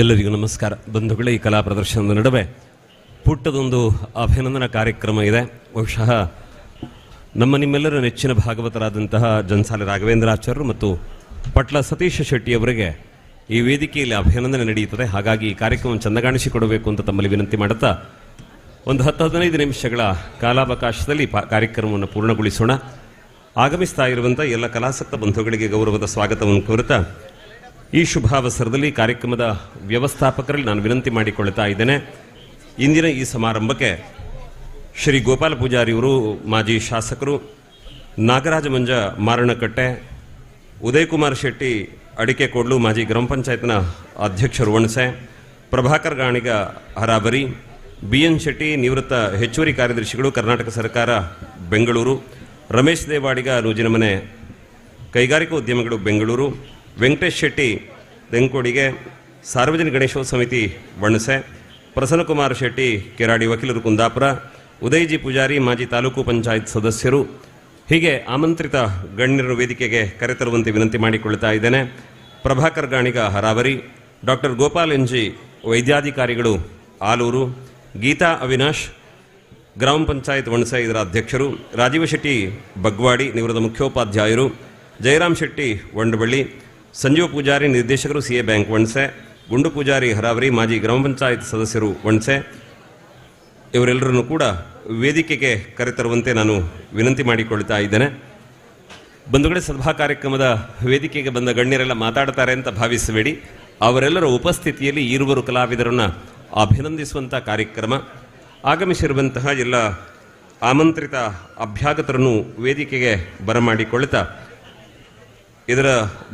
ಎಲ್ಲರಿಗೂ ನಮಸ್ಕಾರ. ಬಂಧುಗಳೇ, ಈ ಕಲಾ ಪ್ರದರ್ಶನದ ನಡುವೆ ಪುಟ್ಟದೊಂದು ಅಭಿನಂದನಾ ಕಾರ್ಯಕ್ರಮ ಇದೆ. ಬಹುಶಃ ನಮ್ಮ ನಿಮ್ಮೆಲ್ಲರ ನೆಚ್ಚಿನ ಭಾಗವತರಾದಂತಹ ಜನ್ಸಾಲೆ ರಾಘವೇಂದ್ರಾಚಾರ್ಯರು ಮತ್ತು ಪಟ್ಲ ಸತೀಶ ಶೆಟ್ಟಿಯವರಿಗೆ ಈ ವೇದಿಕೆಯಲ್ಲಿ ಅಭಿನಂದನೆ ನಡೆಯುತ್ತದೆ. ಹಾಗಾಗಿ ಈ ಕಾರ್ಯಕ್ರಮ ಚಂದಗಾಣಿಸಿಕೊಡಬೇಕು ಅಂತ ತಮ್ಮಲ್ಲಿ ವಿನಂತಿ ಮಾಡುತ್ತಾ ಒಂದು ಹತ್ತು ಹದಿನೈದು ನಿಮಿಷಗಳ ಕಾಲಾವಕಾಶದಲ್ಲಿ ಪಾ ಕಾರ್ಯಕ್ರಮವನ್ನು ಪೂರ್ಣಗೊಳಿಸೋಣ. ಆಗಮಿಸ್ತಾ ಇರುವಂಥ ಎಲ್ಲ ಕಲಾಸಕ್ತ ಬಂಧುಗಳಿಗೆ ಗೌರವದ ಸ್ವಾಗತವನ್ನು ಕೋರುತ್ತಾ ಈ ಶುಭಾವಸರದಲ್ಲಿ ಕಾರ್ಯಕ್ರಮದ ವ್ಯವಸ್ಥಾಪಕರಲ್ಲಿ ನಾನು ವಿನಂತಿ ಮಾಡಿಕೊಳ್ತಾ ಇದ್ದೇನೆ. ಇಂದಿನ ಈ ಸಮಾರಂಭಕ್ಕೆ ಶ್ರೀ ಗೋಪಾಲ ಪೂಜಾರಿಯವರು, ಮಾಜಿ ಶಾಸಕರು, ನಾಗರಾಜ ಮಂಜ ಮಾರಣಕಟ್ಟೆ, ಉದಯಕುಮಾರ್ ಶೆಟ್ಟಿ ಅಡಿಕೆ ಕೊಡ್ಲು ಮಾಜಿ ಗ್ರಾಮ ಪಂಚಾಯತ್ನ ಅಧ್ಯಕ್ಷರು ವಣಸೆ ಪ್ರಭಾಕರ್ ಗಾಣಿಗ ಹರಾಬರಿ ಬಿ ಎನ್ ಶೆಟ್ಟಿ ನಿವೃತ್ತ ಹೆಚ್ಚುವರಿ ಕಾರ್ಯದರ್ಶಿಗಳು ಕರ್ನಾಟಕ ಸರ್ಕಾರ, ಬೆಂಗಳೂರು, ರಮೇಶ್ ದೇವಾಡಿಗ ನೂಜಿನಮನೆ ಕೈಗಾರಿಕಾ ಉದ್ಯಮಗಳು ಬೆಂಗಳೂರು ವೆಂಕಟೇಶ್ ಶೆಟ್ಟಿ ತೆಂಕೋಡಿಗೆ ಸಾರ್ವಜನಿಕ ಗಣೇಶೋತ್ಸವ ಸಮಿತಿ ವಣಸೆ ಪ್ರಸನ್ನಕುಮಾರ್ ಶೆಟ್ಟಿ ಕೆರಾಡಿ ವಕೀಲರು ಕುಂದಾಪುರ. ಉದಯಜಿ ಪೂಜಾರಿ ಮಾಜಿ ತಾಲೂಕು ಪಂಚಾಯತ್ ಸದಸ್ಯರು. ಹೀಗೆ ಆಮಂತ್ರಿತ ಗಣ್ಯರ ವೇದಿಕೆಗೆ ಕರೆತರುವಂತೆ ವಿನಂತಿ ಮಾಡಿಕೊಳ್ತಾ ಇದ್ದೇನೆ. ಪ್ರಭಾಕರ್ ಗಾಣಿಗ ಹರಾವರಿ. ಡಾಕ್ಟರ್ ಗೋಪಾಲ್ ಎನ್ಜಿ ವೈದ್ಯಾಧಿಕಾರಿಗಳು ಆಲೂರು. ಗೀತಾ ಅವಿನಾಶ್ ಗ್ರಾಮ ಪಂಚಾಯತ್ ವಣಸೆ ಇದರ ಅಧ್ಯಕ್ಷರು. ರಾಜೀವ ಶೆಟ್ಟಿ ಬಗ್ವಾಡಿ ನಿವೃತ್ತ ಮುಖ್ಯೋಪಾಧ್ಯಾಯರು. ಜಯರಾಮ್ ಶೆಟ್ಟಿ ವಂಡಬಳ್ಳಿ. ಸಂಜೀವ ಪೂಜಾರಿ ನಿರ್ದೇಶಕರು ಸಿ ಎ ಬ್ಯಾಂಕ್ ವಣಸೆ ಗುಂಡು ಪೂಜಾರಿ ಹರಾವರಿ ಮಾಜಿ ಗ್ರಾಮ ಪಂಚಾಯತ್ ಸದಸ್ಯರು ವಣಸೆ ಇವರೆಲ್ಲರನ್ನು ಕೂಡ ವೇದಿಕೆಗೆ ಕರೆತರುವಂತೆ ನಾನು ವಿನಂತಿ ಮಾಡಿಕೊಳ್ತಾ ಇದ್ದೇನೆ. ಬಂಧುಗಳೇ, ಸಭಾ ಕಾರ್ಯಕ್ರಮದ ವೇದಿಕೆಗೆ ಬಂದ ಗಣ್ಯರೆಲ್ಲ ಮಾತಾಡ್ತಾರೆ ಅಂತ ಭಾವಿಸಬೇಡಿ. ಅವರೆಲ್ಲರ ಉಪಸ್ಥಿತಿಯಲ್ಲಿ ಇರುವರು ಕಲಾವಿದರನ್ನು ಅಭಿನಂದಿಸುವಂಥ ಕಾರ್ಯಕ್ರಮ. ಆಗಮಿಸಿರುವಂತಹ ಎಲ್ಲ ಆಮಂತ್ರಿತ ಅಭ್ಯಾಗತರನ್ನು ವೇದಿಕೆಗೆ ಬರಮಾಡಿಕೊಳ್ಳುತ್ತಾ ಇದರ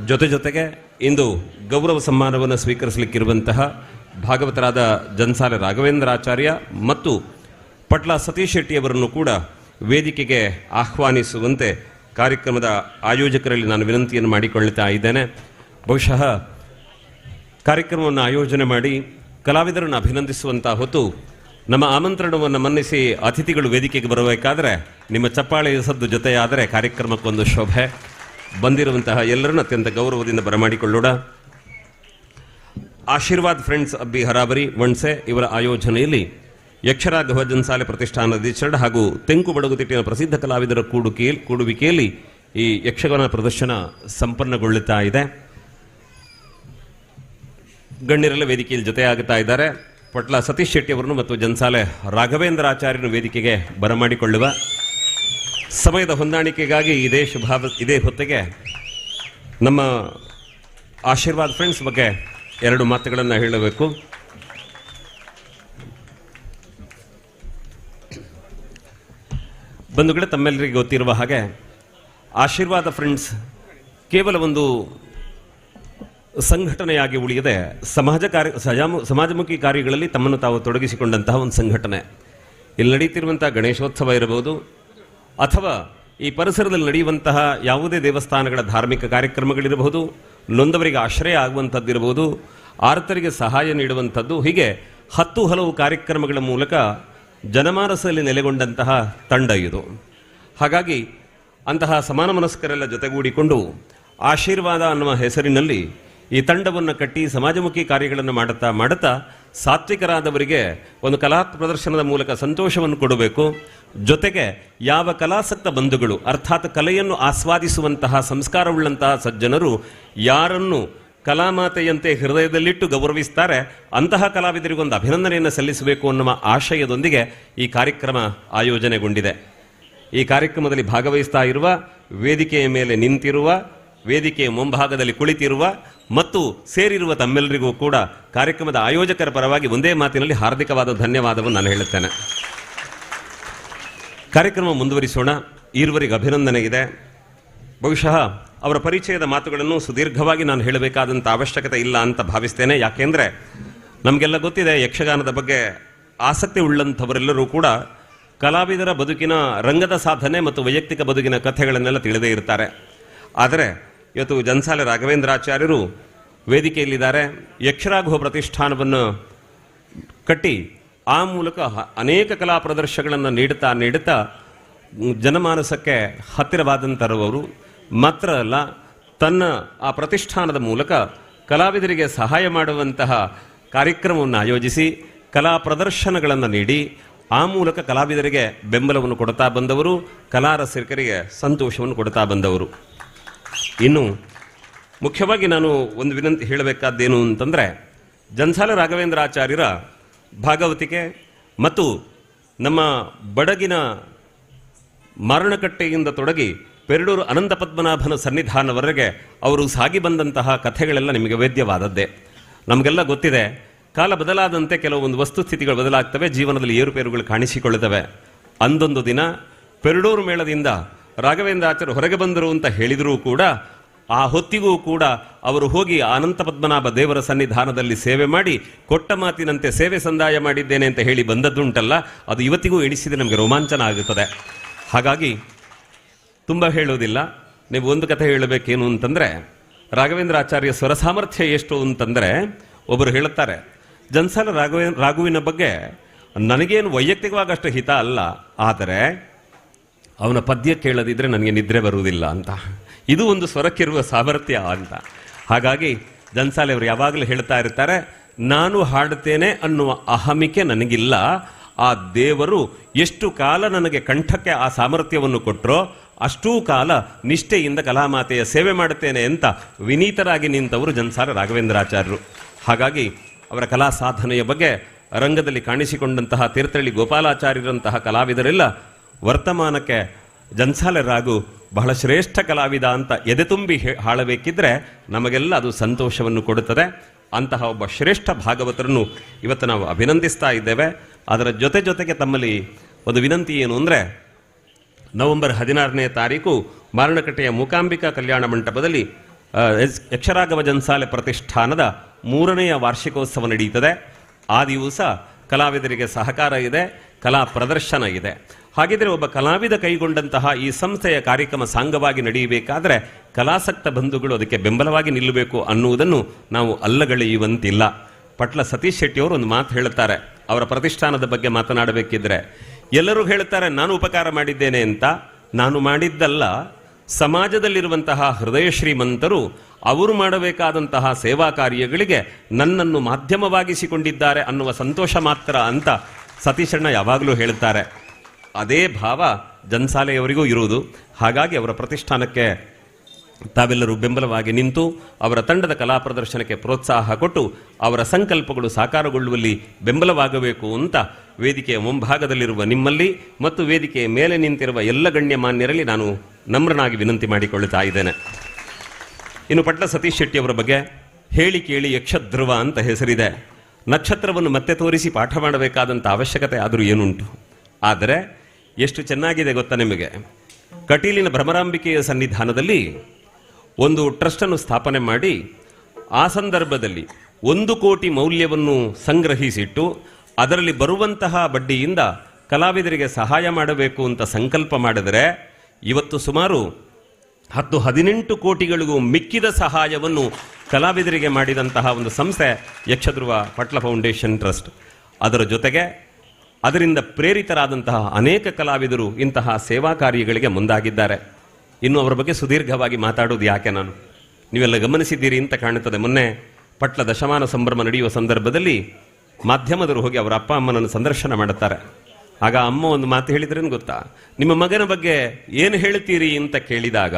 ಜೊತೆ ಜೊತೆಗೆ ಇಂದು ಗೌರವ ಸಮ್ಮಾನವನ್ನು ಸ್ವೀಕರಿಸಲಿಕ್ಕಿರುವಂತಹ ಭಾಗವತರಾದ ಜನ್ಸಾಲೆ ರಾಘವೇಂದ್ರಾಚಾರ್ಯ ಮತ್ತು ಪಟ್ಲ ಸತೀಶ್ ಶೆಟ್ಟಿಯವರನ್ನು ಕೂಡ ವೇದಿಕೆಗೆ ಆಹ್ವಾನಿಸುವಂತೆ ಕಾರ್ಯಕ್ರಮದ ಆಯೋಜಕರಲ್ಲಿ ನಾನು ವಿನಂತಿಯನ್ನು ಮಾಡಿಕೊಳ್ಳುತ್ತಾ ಇದ್ದೇನೆ. ಬಹುಶಃ ಕಾರ್ಯಕ್ರಮವನ್ನು ಆಯೋಜನೆ ಮಾಡಿ ಕಲಾವಿದರನ್ನು ಅಭಿನಂದಿಸುವಂತಹ ಹೊತ್ತು ನಮ್ಮ ಆಮಂತ್ರಣವನ್ನು ಮನ್ನಿಸಿ ಅತಿಥಿಗಳು ವೇದಿಕೆಗೆ ಬರಬೇಕಾದರೆ ನಿಮ್ಮ ಚಪ್ಪಾಳೆಯ ಸದ್ದು ಜೊತೆಯಾದರೆ ಕಾರ್ಯಕ್ರಮಕ್ಕೊಂದು ಶೋಭೆ. ಬಂದಿರುವಂತಹ ಎಲ್ಲರನ್ನು ಅತ್ಯಂತ ಗೌರವದಿಂದ ಬರಮಾಡಿಕೊಳ್ಳೋಣ. ಆಶೀರ್ವಾದ್ ಫ್ರೆಂಡ್ಸ್ ಅಬ್ಬಿ ಹರಾಬರಿ, ವಣ್ಸೆ ಇವರ ಆಯೋಜನೆಯಲ್ಲಿ ಯಕ್ಷರಾಘವ ಜನ್ಸಾಲೆ ಪ್ರತಿಷ್ಠಾನದ ಅಧ್ಯಕ್ಷರು ಹಾಗೂ ತೆಂಕು ಬಡಗುತಿಟ್ಟಿನ ಪ್ರಸಿದ್ಧ ಕಲಾವಿದರ ಕೂಡುಕೆ ಕೂಡುವಿಕೆಯಲ್ಲಿ ಈ ಯಕ್ಷಗಾನ ಪ್ರದರ್ಶನ ಸಂಪನ್ನಗೊಳ್ಳುತ್ತಾ ಇದೆ. ಗಣ್ಯರೆಲ್ಲ ವೇದಿಕೆಯಲ್ಲಿ ಜೊತೆಯಾಗುತ್ತಾ ಇದ್ದಾರೆ. ಪಟ್ಲ ಸತೀಶ್ ಶೆಟ್ಟಿ ಅವರನ್ನು ಮತ್ತು ಜನ್ಸಾಲೆ ರಾಘವೇಂದ್ರ ಆಚಾರ್ಯನ ವೇದಿಕೆಗೆ ಬರಮಾಡಿಕೊಳ್ಳುವ ಸಮಯದ ಹೊಂದಾಣಿಕೆಗಾಗಿ ಇದೇ ಶುಭಾವ ಇದೇ ಹೊತ್ತಿಗೆ ನಮ್ಮ ಆಶೀರ್ವಾದ್ ಫ್ರೆಂಡ್ಸ್ ಬಗ್ಗೆ ಎರಡು ಮಾತುಗಳನ್ನು ಹೇಳಬೇಕು. ಬಂಧುಗಳ ತಮ್ಮೆಲ್ಲರಿಗೆ ಗೊತ್ತಿರುವ ಹಾಗೆ ಆಶೀರ್ವಾದ ಫ್ರೆಂಡ್ಸ್ ಕೇವಲ ಒಂದು ಸಂಘಟನೆಯಾಗಿ ಉಳಿಯದೆ ಸಮಾಜ ಕಾರ್ಯ ಸಜಾಮು ಸಮಾಜಮುಖಿ ಕಾರ್ಯಗಳಲ್ಲಿ ತಮ್ಮನ್ನು ತಾವು ತೊಡಗಿಸಿಕೊಂಡಂತಹ ಒಂದು ಸಂಘಟನೆ. ಇಲ್ಲಿ ನಡೀತಿರುವಂತಹ ಗಣೇಶೋತ್ಸವ ಇರಬಹುದು ಅಥವಾ ಈ ಪರಿಸರದಲ್ಲಿ ನಡೆಯುವಂತಹ ಯಾವುದೇ ದೇವಸ್ಥಾನಗಳ ಧಾರ್ಮಿಕ ಕಾರ್ಯಕ್ರಮಗಳಿರಬಹುದು, ನೊಂದವರಿಗೆ ಆಶ್ರಯ ಆಗುವಂಥದ್ದಿರಬಹುದು, ಆರ್ತರಿಗೆ ಸಹಾಯ ನೀಡುವಂಥದ್ದು, ಹೀಗೆ ಹತ್ತು ಹಲವು ಕಾರ್ಯಕ್ರಮಗಳ ಮೂಲಕ ಜನಮಾನಸದಲ್ಲಿ ನೆಲೆಗೊಂಡಂತಹ ತಂಡ ಇದು. ಹಾಗಾಗಿ ಅಂತಹ ಸಮಾನ ಮನಸ್ಕರೆಲ್ಲ ಜೊತೆಗೂಡಿಕೊಂಡು ಆಶೀರ್ವಾದ ಅನ್ನುವ ಹೆಸರಿನಲ್ಲಿ ಈ ತಂಡವನ್ನು ಕಟ್ಟಿ ಸಮಾಜಮುಖಿ ಕಾರ್ಯಗಳನ್ನು ಮಾಡುತ್ತಾ ಮಾಡುತ್ತಾ ಸಾತ್ವಿಕರಾದವರಿಗೆ ಒಂದು ಕಲಾ ಪ್ರದರ್ಶನದ ಮೂಲಕ ಸಂತೋಷವನ್ನು ಕೊಡಬೇಕು. ಜೊತೆಗೆ ಯಾವ ಕಲಾಸಕ್ತ ಬಂಧುಗಳು, ಅರ್ಥಾತ್ ಕಲೆಯನ್ನು ಆಸ್ವಾದಿಸುವಂತಹ ಸಂಸ್ಕಾರವುಳ್ಳಂತಹ ಸಜ್ಜನರು ಯಾರನ್ನು ಕಲಾಮಾತೆಯಂತೆ ಹೃದಯದಲ್ಲಿಟ್ಟು ಗೌರವಿಸ್ತಾರೆ, ಅಂತಹ ಕಲಾವಿದರಿಗೊಂದು ಅಭಿನಂದನೆಯನ್ನು ಸಲ್ಲಿಸಬೇಕು ಅನ್ನುವ ಆಶಯದೊಂದಿಗೆ ಈ ಕಾರ್ಯಕ್ರಮ ಆಯೋಜನೆಗೊಂಡಿದೆ. ಈ ಕಾರ್ಯಕ್ರಮದಲ್ಲಿ ಭಾಗವಹಿಸ್ತಾ ಇರುವ, ವೇದಿಕೆಯ ಮೇಲೆ ನಿಂತಿರುವ, ವೇದಿಕೆಯ ಮುಂಭಾಗದಲ್ಲಿ ಕುಳಿತಿರುವ ಮತ್ತು ಸೇರಿರುವ ತಮ್ಮೆಲ್ಲರಿಗೂ ಕೂಡ ಕಾರ್ಯಕ್ರಮದ ಆಯೋಜಕರ ಪರವಾಗಿ ಒಂದೇ ಮಾತಿನಲ್ಲಿ ಹಾರ್ದಿಕವಾದ ಧನ್ಯವಾದವನ್ನು ನಾನು ಹೇಳುತ್ತೇನೆ. ಕಾರ್ಯಕ್ರಮ ಮುಂದುವರಿಸೋಣ. ಈರುವರಿಗೆ ಅಭಿನಂದನೆ ಇದೆ ಬಹುಶಃ ಅವರ ಪರಿಚಯದ ಮಾತುಗಳನ್ನು ಸುದೀರ್ಘವಾಗಿ ನಾನು ಹೇಳಬೇಕಾದಂಥ ಅವಶ್ಯಕತೆ ಇಲ್ಲ ಅಂತ ಭಾವಿಸ್ತೇನೆ. ಯಾಕೆಂದರೆ ನಮಗೆಲ್ಲ ಗೊತ್ತಿದೆ, ಯಕ್ಷಗಾನದ ಬಗ್ಗೆ ಆಸಕ್ತಿ ಉಳ್ಳಂಥವರೆಲ್ಲರೂ ಕೂಡ ಕಲಾವಿದರ ಬದುಕಿನ ರಂಗದ ಸಾಧನೆ ಮತ್ತು ವೈಯಕ್ತಿಕ ಬದುಕಿನ ಕಥೆಗಳನ್ನೆಲ್ಲ ತಿಳಿದೇ ಇರ್ತಾರೆ. ಆದರೆ ಇವತ್ತು ಜನ್ಸಾಲೆ ರಾಘವೇಂದ್ರಾಚಾರ್ಯರು ವೇದಿಕೆಯಲ್ಲಿದ್ದಾರೆ. ಯಕ್ಷರಾಘವ ಪ್ರತಿಷ್ಠಾನವನ್ನು ಕಟ್ಟಿ ಆ ಮೂಲಕ ಅನೇಕ ಕಲಾ ಪ್ರದರ್ಶನಗಳನ್ನು ನೀಡುತ್ತಾ ನೀಡುತ್ತಾ, ಜನಮಾನಸಕ್ಕೆ ಹತ್ತಿರವಾದಂಥವರು ಮಾತ್ರ ಅಲ್ಲ, ತನ್ನ ಆ ಪ್ರತಿಷ್ಠಾನದ ಮೂಲಕ ಕಲಾವಿದರಿಗೆ ಸಹಾಯ ಮಾಡುವಂತಹ ಕಾರ್ಯಕ್ರಮವನ್ನು ಆಯೋಜಿಸಿ, ಕಲಾ ಪ್ರದರ್ಶನಗಳನ್ನು ನೀಡಿ, ಆ ಮೂಲಕ ಕಲಾವಿದರಿಗೆ ಬೆಂಬಲವನ್ನು ಕೊಡ್ತಾ ಬಂದವರು, ಕಲಾ ರಸಿಕರಿಗೆ ಸಂತೋಷವನ್ನು ಕೊಡ್ತಾ ಬಂದವರು. ಇನ್ನು, ಮುಖ್ಯವಾಗಿ ನಾನು ಒಂದು ವಿನಂತಿ ಹೇಳಬೇಕಾದ್ದೇನು ಅಂತಂದರೆ, ಜನ್ಸಾಲ ರಾಘವೇಂದ್ರಾಚಾರ್ಯರ ಭಾಗವತಿಕೆ ಮತ್ತು ನಮ್ಮ ಬಡಗಿನ ಮಾರಣಕಟ್ಟೆಯಿಂದ ತೊಡಗಿ ಪೆರಡೂರು ಅನಂತ ಪದ್ಮನಾಭನ ಸನ್ನಿಧಾನವರೆಗೆ ಅವರು ಸಾಗಿ ಬಂದಂತಹ ಕಥೆಗಳೆಲ್ಲ ನಿಮಗೆ ವೇದ್ಯವಾದದ್ದೇ. ನಮಗೆಲ್ಲ ಗೊತ್ತಿದೆ, ಕಾಲ ಬದಲಾದಂತೆ ಕೆಲವೊಂದು ವಸ್ತುಸ್ಥಿತಿಗಳು ಬದಲಾಗ್ತವೆ, ಜೀವನದಲ್ಲಿ ಏರುಪೇರುಗಳು ಕಾಣಿಸಿಕೊಳ್ಳುತ್ತವೆ. ಅಂದೊಂದು ದಿನ ಪೆರಡೂರು ಮೇಳದಿಂದ ರಾಘವೇಂದ್ರ ಆಚಾರ್ಯ ಹೊರಗೆ ಬಂದರು ಅಂತ ಹೇಳಿದರೂ ಕೂಡ ಆ ಹೊತ್ತಿಗೂ ಕೂಡ ಅವರು ಹೋಗಿ ಅನಂತ ಪದ್ಮನಾಭ ದೇವರ ಸನ್ನಿಧಾನದಲ್ಲಿ ಸೇವೆ ಮಾಡಿ ಕೊಟ್ಟ ಮಾತಿನಂತೆ ಸೇವೆ ಸಂದಾಯ ಮಾಡಿದ್ದೇನೆ ಅಂತ ಹೇಳಿ ಬಂದದ್ದುಂಟಲ್ಲ, ಅದು ಇವತ್ತಿಗೂ ಎಣಿಸಿದೆ ನಮಗೆ ರೋಮಾಂಚನ ಆಗುತ್ತದೆ. ಹಾಗಾಗಿ ತುಂಬ ಹೇಳೋದಿಲ್ಲ. ನೀವು ಒಂದು ಕಥೆ ಹೇಳಬೇಕೇನು ಅಂತಂದರೆ, ರಾಘವೇಂದ್ರ ಆಚಾರ್ಯ ಸ್ವರ ಸಾಮರ್ಥ್ಯ ಎಷ್ಟು ಅಂತಂದರೆ ಒಬ್ಬರು ಹೇಳುತ್ತಾರೆ ಜನ್ಸಾಲ ರಾಘವೇ, ರಾಘುವಿನ ಬಗ್ಗೆ ನನಗೇನು ವೈಯಕ್ತಿಕವಾಗಿ ಅಷ್ಟು ಹಿತ ಅಲ್ಲ, ಆದರೆ ಅವನ ಪದ್ಯ ಕೇಳದಿದ್ದರೆ ನನಗೆ ನಿದ್ರೆ ಬರುವುದಿಲ್ಲ ಅಂತ. ಇದು ಒಂದು ಸ್ವರಕ್ಕಿರುವ ಸಾಮರ್ಥ್ಯ ಅಂತ. ಹಾಗಾಗಿ ಜನ್ಸಾಲೆ ಅವರು ಯಾವಾಗಲೂ ಹೇಳ್ತಾ ಇರ್ತಾರೆ, ನಾನು ಹಾಡುತ್ತೇನೆ ಅನ್ನುವ ಅಹಮಿಕೆ ನನಗಿಲ್ಲ. ಆ ದೇವರು ಎಷ್ಟು ಕಾಲ ನನಗೆ ಕಂಠಕ್ಕೆ ಆ ಸಾಮರ್ಥ್ಯವನ್ನು ಕೊಟ್ಟರೋ ಅಷ್ಟೂ ಕಾಲ ನಿಷ್ಠೆಯಿಂದ ಕಲಾಮಾತೆಯ ಸೇವೆ ಮಾಡುತ್ತೇನೆ ಅಂತ ವಿನೀತರಾಗಿ ನಿಂತವರು ಜನ್ಸಾಲ ರಾಘವೇಂದ್ರಾಚಾರ್ಯರು. ಹಾಗಾಗಿ ಅವರ ಕಲಾ ಸಾಧನೆಯ ಬಗ್ಗೆ ರಂಗದಲ್ಲಿ ಕಾಣಿಸಿಕೊಂಡಂತಹ ತೀರ್ಥಹಳ್ಳಿ ಗೋಪಾಲಾಚಾರ್ಯರಂತಹ ಕಲಾವಿದರೆಲ್ಲ. ವರ್ತಮಾನಕ್ಕೆ ಜನ್ಸಾಲೆ ರಾಗು ಬಹಳ ಶ್ರೇಷ್ಠ ಕಲಾವಿದ ಅಂತ ಎದೆ ತುಂಬಿ ಹಾಳಬೇಕಿದ್ರೆ ನಮಗೆಲ್ಲ ಅದು ಸಂತೋಷವನ್ನು ಕೊಡುತ್ತದೆ. ಅಂತಹ ಒಬ್ಬ ಶ್ರೇಷ್ಠ ಭಾಗವತರನ್ನು ಇವತ್ತು ನಾವು ಅಭಿನಂದಿಸ್ತಾ ಇದ್ದೇವೆ. ಅದರ ಜೊತೆ ಜೊತೆಗೆ ತಮ್ಮಲ್ಲಿ ಒಂದು ವಿನಂತಿ ಏನು ಅಂದರೆ, ನವೆಂಬರ್ ಹದಿನಾರನೇ ತಾರೀಕು ಮಾರಣಕಟ್ಟೆಯ ಮೂಕಾಂಬಿಕಾ ಕಲ್ಯಾಣ ಮಂಟಪದಲ್ಲಿ ಯಕ್ಷರಾಘವ ಜನ್ಸಾಲೆ ಪ್ರತಿಷ್ಠಾನದ ಮೂರನೆಯ ವಾರ್ಷಿಕೋತ್ಸವ ನಡೆಯುತ್ತದೆ. ಆ ದಿವಸ ಕಲಾವಿದರಿಗೆ ಸಹಕಾರ ಇದೆ, ಕಲಾ ಪ್ರದರ್ಶನ ಇದೆ. ಹಾಗಿದ್ರೆ ಒಬ್ಬ ಕಲಾವಿದ ಕೈಗೊಂಡಂತಹ ಈ ಸಂಸ್ಥೆಯ ಕಾರ್ಯಕ್ರಮ ಸಾಂಗವಾಗಿ ನಡೆಯಬೇಕಾದ್ರೆ ಕಲಾಸಕ್ತ ಬಂಧುಗಳು ಅದಕ್ಕೆ ಬೆಂಬಲವಾಗಿ ನಿಲ್ಲಬೇಕು ಅನ್ನುವುದನ್ನು ನಾವು ಅಲ್ಲಗಳೆಯುವಂತಿಲ್ಲ. ಪಟ್ಲ ಸತೀಶ್ ಶೆಟ್ಟಿಯವರು ಒಂದು ಮಾತು ಹೇಳುತ್ತಾರೆ. ಅವರ ಪ್ರತಿಷ್ಠಾನದ ಬಗ್ಗೆ ಮಾತನಾಡಬೇಕಿದ್ರೆ, ಎಲ್ಲರೂ ಹೇಳುತ್ತಾರೆ, ನಾನು ಉಪಕಾರ ಮಾಡಿದ್ದೇನೆ ಅಂತ. ನಾನು ಮಾಡಿದ್ದಲ್ಲ. ಸಮಾಜದಲ್ಲಿರುವಂತಹ ಹೃದಯ ಶ್ರೀಮಂತರು, ಅವರು ಮಾಡಬೇಕಾದಂತಹ ಸೇವಾ ಕಾರ್ಯಗಳಿಗೆ ನನ್ನನ್ನು ಮಾಧ್ಯಮವಾಗಿಸಿಕೊಂಡಿದ್ದಾರೆ ಅನ್ನುವ ಸಂತೋಷ ಮಾತ್ರ ಅಂತ ಸತೀಶಣ್ಣ ಯಾವಾಗಲೂ ಹೇಳುತ್ತಾರೆ. ಅದೇ ಭಾವ ಜನ್ಸಾಲೆಯವರಿಗೂ ಇರುವುದು. ಹಾಗಾಗಿ ಅವರ ಪ್ರತಿಷ್ಠಾನಕ್ಕೆ ತಾವೆಲ್ಲರೂ ಬೆಂಬಲವಾಗಿ ನಿಂತು ಅವರ ತಂಡದ ಕಲಾ ಪ್ರದರ್ಶನಕ್ಕೆ ಪ್ರೋತ್ಸಾಹ ಕೊಟ್ಟು ಅವರ ಸಂಕಲ್ಪಗಳು ಸಾಕಾರಗೊಳ್ಳುವಲ್ಲಿ ಬೆಂಬಲವಾಗಬೇಕು ಅಂತ ವೇದಿಕೆಯ ಮುಂಭಾಗದಲ್ಲಿರುವ ನಿಮ್ಮಲ್ಲಿ ಮತ್ತು ವೇದಿಕೆಯ ಮೇಲೆ ನಿಂತಿರುವ ಎಲ್ಲ ಗಣ್ಯಮಾನ್ಯರಲ್ಲಿ ನಾನು ನಮ್ರನಾಗಿ ವಿನಂತಿ ಮಾಡಿಕೊಳ್ಳುತ್ತಾ ಇದ್ದೇನೆ. ಇನ್ನು ಪಟ್ಲ ಸತೀಶ್ ಶೆಟ್ಟಿ ಅವರ ಬಗ್ಗೆ ಹೇಳಿ ಕೇಳಿ ಯಕ್ಷಧ್ರುವ ಅಂತ ಹೆಸರಿದೆ. ನಕ್ಷತ್ರವನ್ನು ಮತ್ತೆ ತೋರಿಸಿ ಪಾಠ ಮಾಡಬೇಕಾದಂಥ ಅವಶ್ಯಕತೆ ಆದರೂ ಏನುಂಟು? ಆದರೆ ಎಷ್ಟು ಚೆನ್ನಾಗಿದೆ ಗೊತ್ತಾ ನಿಮಗೆ? ಕಟೀಲಿನ ಭ್ರಮರಾಂಬಿಕೆಯ ಸನ್ನಿಧಾನದಲ್ಲಿ ಒಂದು ಟ್ರಸ್ಟನ್ನು ಸ್ಥಾಪನೆ ಮಾಡಿ, ಆ ಸಂದರ್ಭದಲ್ಲಿ ಒಂದು ಕೋಟಿ ಮೌಲ್ಯವನ್ನು ಸಂಗ್ರಹಿಸಿಟ್ಟು, ಅದರಲ್ಲಿ ಬರುವಂತಹ ಬಡ್ಡಿಯಿಂದ ಕಲಾವಿದರಿಗೆ ಸಹಾಯ ಮಾಡಬೇಕು ಅಂತ ಸಂಕಲ್ಪ ಮಾಡಿದರೆ, ಇವತ್ತು ಸುಮಾರು ಹತ್ತು ಹದಿನೆಂಟು ಕೋಟಿಗಳಿಗೂ ಮಿಕ್ಕಿದ ಸಹಾಯವನ್ನು ಕಲಾವಿದರಿಗೆ ಮಾಡಿದಂತಹ ಒಂದು ಸಂಸ್ಥೆ ಯಕ್ಷಧ್ರುವ ಪಟ್ಲ ಫೌಂಡೇಶನ್ ಟ್ರಸ್ಟ್. ಅದರ ಜೊತೆಗೆ ಅದರಿಂದ ಪ್ರೇರಿತರಾದಂತಹ ಅನೇಕ ಕಲಾವಿದರು ಇಂತಹ ಸೇವಾ ಕಾರ್ಯಗಳಿಗೆ ಮುಂದಾಗಿದ್ದಾರೆ. ಇನ್ನು ಅವರ ಬಗ್ಗೆ ಸುದೀರ್ಘವಾಗಿ ಮಾತಾಡೋದು ಯಾಕೆ ನಾನು? ನೀವೆಲ್ಲ ಗಮನಿಸಿದ್ದೀರಿ ಅಂತ ಕಾಣುತ್ತದೆ. ಮೊನ್ನೆ ಪಟ್ಲ ದಶಮಾನ ಸಂಭ್ರಮ ನಡೆಯುವ ಸಂದರ್ಭದಲ್ಲಿ ಮಾಧ್ಯಮದವರು ಹೋಗಿ ಅವರ ಅಪ್ಪ ಅಮ್ಮನನ್ನು ಸಂದರ್ಶನ ಮಾಡುತ್ತಾರೆ. ಆಗ ಅಮ್ಮ ಒಂದು ಮಾತು ಹೇಳಿದ್ರೇನು ಗೊತ್ತಾ? ನಿಮ್ಮ ಮಗನ ಬಗ್ಗೆ ಏನು ಹೇಳ್ತೀರಿ ಅಂತ ಕೇಳಿದಾಗ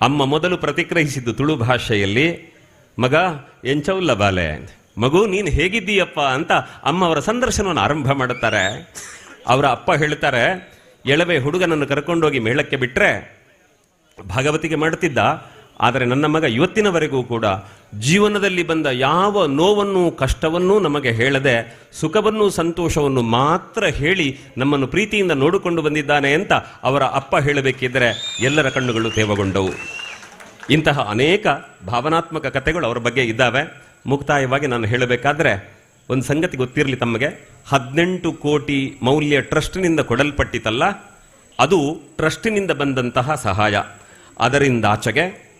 ಅಮ್ಮ ಮೊದಲು ಪ್ರತಿಕ್ರಿಯಿಸಿದ್ದು ತುಳು ಭಾಷೆಯಲ್ಲಿ, ಮಗ, ಎಂಚೌಲ್ಲ ಬಾಲೆ? ಮಗು, ನೀನು ಹೇಗಿದ್ದೀಯಪ್ಪ ಅಂತ ಅಮ್ಮ ಅವರ ಸಂದರ್ಶನವನ್ನು ಆರಂಭ ಮಾಡುತ್ತಾರೆ. ಅವರ ಅಪ್ಪ ಹೇಳ್ತಾರೆ, ಎಳವೆ ಹುಡುಗನನ್ನು ಕರ್ಕೊಂಡೋಗಿ ಮೇಳಕ್ಕೆ ಬಿಟ್ಟರೆ ಭಾಗವತಿಗೆ ಮಾಡುತ್ತಿದ್ದ. ಆದರೆ ನನ್ನ ಮಗ ಇವತ್ತಿನವರೆಗೂ ಕೂಡ ಜೀವನದಲ್ಲಿ ಬಂದ ಯಾವ ನೋವನ್ನು, ಕಷ್ಟವನ್ನೂ ನಮಗೆ ಹೇಳದೆ, ಸುಖವನ್ನು ಸಂತೋಷವನ್ನು ಮಾತ್ರ ಹೇಳಿ ನಮ್ಮನ್ನು ಪ್ರೀತಿಯಿಂದ ನೋಡಿಕೊಂಡು ಬಂದಿದ್ದಾನೆ ಅಂತ ಅವರ ಅಪ್ಪ ಹೇಳಬೇಕಿದ್ದರೆ ಎಲ್ಲರ ಕಣ್ಣುಗಳು ತೇವಗೊಂಡವು. ಇಂತಹ ಅನೇಕ ಭಾವನಾತ್ಮಕ ಕಥೆಗಳು ಅವರ ಬಗ್ಗೆ ಇದ್ದಾವೆ. ಮುಕ್ತಾಯವಾಗಿ ನಾನು ಹೇಳಬೇಕಾದ್ರೆ, ಒಂದು ಸಂಗತಿ ಗೊತ್ತಿರಲಿ ತಮಗೆ ಹದಿನೆಂಟು ಕೋಟಿ ಮೌಲ್ಯ ಟ್ರಸ್ಟ್ನಿಂದ ಕೊಡಲ್ಪಟ್ಟಿತಲ್ಲ, ಅದು ಟ್ರಸ್ಟಿನಿಂದ ಬಂದಂತಹ ಸಹಾಯ. ಅದರಿಂದಾಚೆಗೆ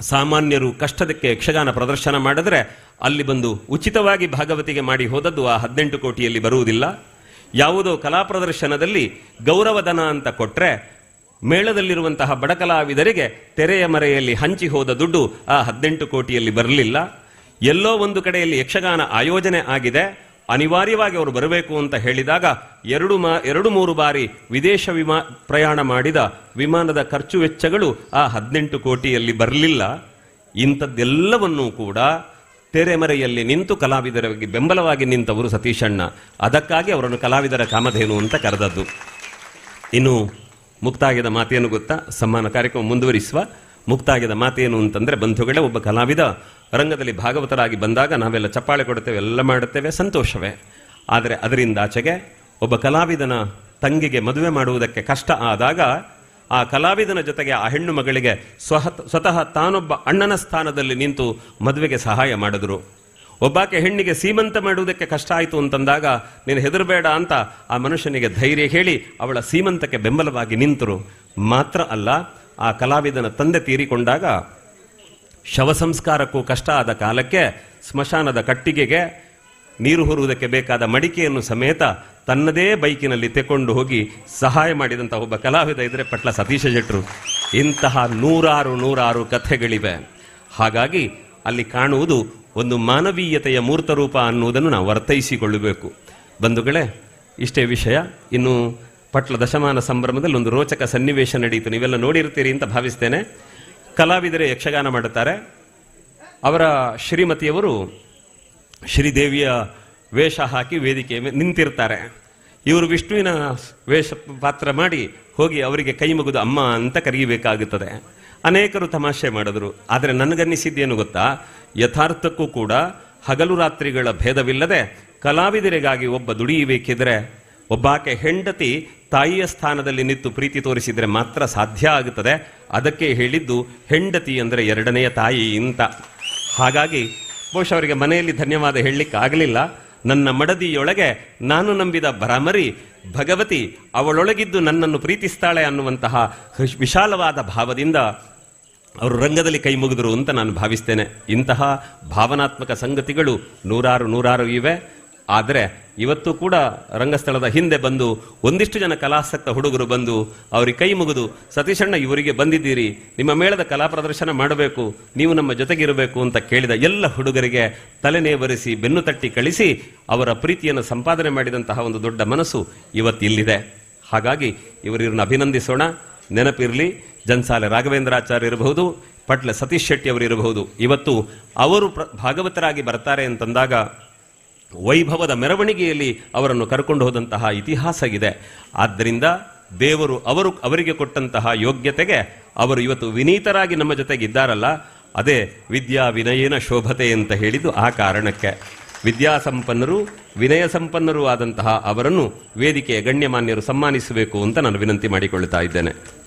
ಸಾಮಾನ್ಯರು ಕಷ್ಟದಕ್ಕೆ ಯಕ್ಷಗಾನ ಪ್ರದರ್ಶನ ಮಾಡಿದ್ರೆ, ಅಲ್ಲಿ ಬಂದು ಉಚಿತವಾಗಿ ಭಾಗವತಿಗೆ ಮಾಡಿ ಹೋದದ್ದು ಆ ಹದಿನೆಂಟು ಕೋಟಿಯಲ್ಲಿ ಬರುವುದಿಲ್ಲ. ಯಾವುದೋ ಕಲಾ ಪ್ರದರ್ಶನದಲ್ಲಿ ಗೌರವಧನ ಅಂತ ಕೊಟ್ಟರೆ ಮೇಳದಲ್ಲಿರುವಂತಹ ಬಡ ಕಲಾವಿದರಿಗೆ ತೆರೆಯ ಮರೆಯಲ್ಲಿ ಹಂಚಿ ಹೋದ ದುಡ್ಡು ಆ ಹದಿನೆಂಟು ಕೋಟಿಯಲ್ಲಿ ಬರಲಿಲ್ಲ. ಎಲ್ಲೋ ಒಂದು ಕಡೆಯಲ್ಲಿ ಯಕ್ಷಗಾನ ಆಯೋಜನೆ ಆಗಿದೆ. ಅನಿವಾರ್ಯವಾಗಿ ಅವರು ಬರಬೇಕು ಅಂತ ಹೇಳಿದಾಗ ಎರಡು ಮಾ, ಎರಡು ಮೂರು ಬಾರಿ ವಿದೇಶ ವಿಮಾ ಪ್ರಯಾಣ ಮಾಡಿದ ವಿಮಾನದ ಖರ್ಚು ವೆಚ್ಚಗಳು ಆ ಹದಿನೆಂಟು ಕೋಟಿಯಲ್ಲಿ ಬರಲಿಲ್ಲ. ಇಂಥದ್ದೆಲ್ಲವನ್ನೂ ಕೂಡ ತೆರೆಮರೆಯಲ್ಲಿ ನಿಂತು ಕಲಾವಿದರಿಗೆ ಬೆಂಬಲವಾಗಿ ನಿಂತವರು ಸತೀಶಣ್ಣ ಅದಕ್ಕಾಗಿ ಅವರನ್ನು ಕಲಾವಿದರ ಕಾಮಧೇನು ಅಂತ ಕರೆದದ್ದು. ಇನ್ನು ಮುಕ್ತಾಯದ ಮಾತೇನು ಗೊತ್ತಾ? ಸಮ್ಮಾನ ಕಾರ್ಯಕ್ರಮ ಮುಂದುವರಿಸುವ ಮುಕ್ತಾಯದ ಮಾತೇನು ಅಂತಂದ್ರೆ, ಬಂಧುಗಳೇ, ಒಬ್ಬ ಕಲಾವಿದ ರಂಗದಲ್ಲಿ ಭಾಗವತರಾಗಿ ಬಂದಾಗ ನಾವೆಲ್ಲ ಚಪ್ಪಾಳೆ ಕೊಡುತ್ತೇವೆ, ಎಲ್ಲ ಮಾಡುತ್ತೇವೆ, ಸಂತೋಷವೇ. ಆದರೆ ಅದರಿಂದ ಆಚೆಗೆ ಒಬ್ಬ ಕಲಾವಿದನ ತಂಗಿಗೆ ಮದುವೆ ಮಾಡುವುದಕ್ಕೆ ಕಷ್ಟ ಆದಾಗ ಆ ಕಲಾವಿದನ ಜೊತೆಗೆ ಆ ಹೆಣ್ಣು ಮಗಳಿಗೆ ಸ್ವಹ, ಸ್ವತಃ ತಾನೊಬ್ಬ ಅಣ್ಣನ ಸ್ಥಾನದಲ್ಲಿ ನಿಂತು ಮದುವೆಗೆ ಸಹಾಯ ಮಾಡಿದ್ರು. ಒಬ್ಬಾಕೆ ಹೆಣ್ಣಿಗೆ ಸೀಮಂತ ಮಾಡುವುದಕ್ಕೆ ಕಷ್ಟ ಆಯಿತು ಅಂತಂದಾಗ, ನೀನು ಹೆದರಬೇಡ ಅಂತ ಆ ಮನುಷ್ಯನಿಗೆ ಧೈರ್ಯ ಹೇಳಿ ಅವಳ ಸೀಮಂತಕ್ಕೆ ಬೆಂಬಲವಾಗಿ ನಿಂತರು. ಮಾತ್ರ ಅಲ್ಲ ಆ ಕಲಾವಿದನ ತಂದೆ ತೀರಿಕೊಂಡಾಗ ಶವ ಸಂಸ್ಕಾರಕ್ಕೂ ಕಷ್ಟ ಆದ ಕಾಲಕ್ಕೆ ಸ್ಮಶಾನದ ಕಟ್ಟಿಗೆಗೆ ನೀರು ಹೊರುವುದಕ್ಕೆ ಬೇಕಾದ ಮಡಿಕೆಯನ್ನು ಸಮೇತ ತನ್ನದೇ ಬೈಕಿನಲ್ಲಿ ತೆಕೊಂಡು ಹೋಗಿ ಸಹಾಯ ಮಾಡಿದಂಥ ಒಬ್ಬ ಕಲಾವಿದ ಇದ್ರೆ ಪಟ್ಲ ಸತೀಶ ಜಟ್ರು. ಇಂತಹ ನೂರಾರು ನೂರಾರು ಕಥೆಗಳಿವೆ. ಹಾಗಾಗಿ ಅಲ್ಲಿ ಕಾಣುವುದು ಒಂದು ಮಾನವೀಯತೆಯ ಮೂರ್ತರೂಪ ಅನ್ನುವುದನ್ನು ನಾವು ಅರ್ಥೈಸಿಕೊಳ್ಳಬೇಕು. ಬಂಧುಗಳೇ, ಇಷ್ಟೇ ವಿಷಯ. ಇನ್ನು ಪಟ್ಲ ದಶಮಾನ ಸಂಭ್ರಮದಲ್ಲಿ ಒಂದು ರೋಚಕ ಸನ್ನಿವೇಶ ನಡೆಯಿತು. ನೀವೆಲ್ಲ ನೋಡಿರ್ತೀರಿ ಅಂತ ಭಾವಿಸ್ತೇನೆ. ಕಲಾವಿದರೆ ಯಕ್ಷಗಾನ ಮಾಡುತ್ತಾರೆ. ಅವರ ಶ್ರೀಮತಿಯವರು ಶ್ರೀದೇವಿಯ ವೇಷ ಹಾಕಿ ವೇದಿಕೆ ನಿಂತಿರ್ತಾರೆ. ಇವರು ವಿಷ್ಣುವಿನ ವೇಷ ಪಾತ್ರ ಮಾಡಿ ಹೋಗಿ ಅವರಿಗೆ ಕೈ ಮುಗಿದು ಅಮ್ಮ ಅಂತ ಕರೆಯಬೇಕಾಗುತ್ತದೆ. ಅನೇಕರು ತಮಾಷೆ ಮಾಡಿದ್ರು. ಆದರೆ ನನಗನ್ನಿಸಿದ್ದೇನು ಗೊತ್ತಾ? ಯಥಾರ್ಥಕ್ಕೂ ಕೂಡ ಹಗಲು ರಾತ್ರಿಗಳ ಭೇದವಿಲ್ಲದೆ ಕಲಾವಿದರಿಗಾಗಿ ಒಬ್ಬ ದುಡಿಯಬೇಕಿದ್ರೆ ಒಬ್ಬಾಕೆ ಹೆಂಡತಿ ತಾಯಿಯ ಸ್ಥಾನದಲ್ಲಿ ನಿಂತು ಪ್ರೀತಿ ತೋರಿಸಿದರೆ ಮಾತ್ರ ಸಾಧ್ಯ ಆಗುತ್ತದೆ. ಅದಕ್ಕೆ ಹೇಳಿದ್ದು ಹೆಂಡತಿ ಅಂದರೆ ಎರಡನೆಯ ತಾಯಿ ಇಂತ. ಹಾಗಾಗಿ ಬಹುಶಃ ಅವರಿಗೆ ಮನೆಯಲ್ಲಿ ಧನ್ಯವಾದ ಹೇಳಲಿಕ್ಕೆ ಆಗಲಿಲ್ಲ. ನನ್ನ ಮಡದಿಯೊಳಗೆ ನಾನು ನಂಬಿದ ಭ್ರಮರಿ ಭಗವತಿ ಅವಳೊಳಗಿದ್ದು ನನ್ನನ್ನು ಪ್ರೀತಿಸ್ತಾಳೆ ಅನ್ನುವಂತಹ ವಿಶಾಲವಾದ ಭಾವದಿಂದ ಅವರು ರಂಗದಲ್ಲಿ ಕೈ ಮುಗಿದರು ಅಂತ ನಾನು ಭಾವಿಸ್ತೇನೆ. ಇಂತಹ ಭಾವನಾತ್ಮಕ ಸಂಗತಿಗಳು ನೂರಾರು ನೂರಾರು ಇವೆ. ಆದರೆ ಇವತ್ತು ಕೂಡ ರಂಗಸ್ಥಳದ ಹಿಂದೆ ಬಂದು ಒಂದಿಷ್ಟು ಜನ ಕಲಾಸಕ್ತ ಹುಡುಗರು ಬಂದು ಅವರಿಗೆ ಕೈ ಮುಗಿದು ಸತೀಶಣ್ಣ ಇವರಿಗೆ ಬಂದಿದ್ದೀರಿ. ನಿಮ್ಮ ಮೇಳದ ಕಲಾ ಪ್ರದರ್ಶನ ಮಾಡಬೇಕು. ನೀವು ನಮ್ಮ ಜೊತೆಗಿರಬೇಕು, ಅಂತ ಕೇಳಿದ ಎಲ್ಲ ಹುಡುಗರಿಗೆ ತಲೆನೇವರಿಸಿ ಬೆನ್ನು ತಟ್ಟಿ ಕಳಿಸಿ ಅವರ ಪ್ರೀತಿಯನ್ನು ಸಂಪಾದನೆ ಮಾಡಿದಂತಹ ಒಂದು ದೊಡ್ಡ ಮನಸ್ಸು ಇವತ್ತು ಇಲ್ಲಿದೆ ಹಾಗಾಗಿ ಇವರಿವ್ರನ್ನ ಅಭಿನಂದಿಸೋಣ. ನೆನಪಿರಲಿ, ಜನ್ಸಾಲೆ ರಾಘವೇಂದ್ರಾಚಾರ್ಯ ಇರಬಹುದು, ಪಟ್ಲ ಸತೀಶ್ ಶೆಟ್ಟಿ ಅವರು ಇರಬಹುದು. ಇವತ್ತು ಅವರು ಭಾಗವತರಾಗಿ ಬರ್ತಾರೆ ಅಂತಂದಾಗ ವೈಭವದ ಮೆರವಣಿಗೆಯಲ್ಲಿ ಅವರನ್ನು ಕರ್ಕೊಂಡು ಹೋದಂತಹ ಇತಿಹಾಸ ಇದೆ ಆದ್ದರಿಂದ ದೇವರು ಅವರು ಅವರಿಗೆ ಕೊಟ್ಟಂತಹ ಯೋಗ್ಯತೆಗೆ ಅವರು ಇವತ್ತು ವಿನೀತರಾಗಿ ನಮ್ಮ ಜೊತೆಗಿದ್ದಾರಲ್ಲ ಅದೇ ವಿದ್ಯಾ ವಿನಯನ ಶೋಭತೆ ಅಂತ ಹೇಳಿದ್ದು ಆ ಕಾರಣಕ್ಕೆ. ವಿದ್ಯಾಸಂಪನ್ನರು ವಿನಯ ಸಂಪನ್ನರೂ ಆದಂತಹ ಅವರನ್ನು ವೇದಿಕೆಯ ಗಣ್ಯಮಾನ್ಯರು ಸನ್ಮಾನಿಸಬೇಕು ಅಂತ ನಾನು ವಿನಂತಿ ಮಾಡಿಕೊಳ್ಳುತ್ತಾ ಇದ್ದೇನೆ.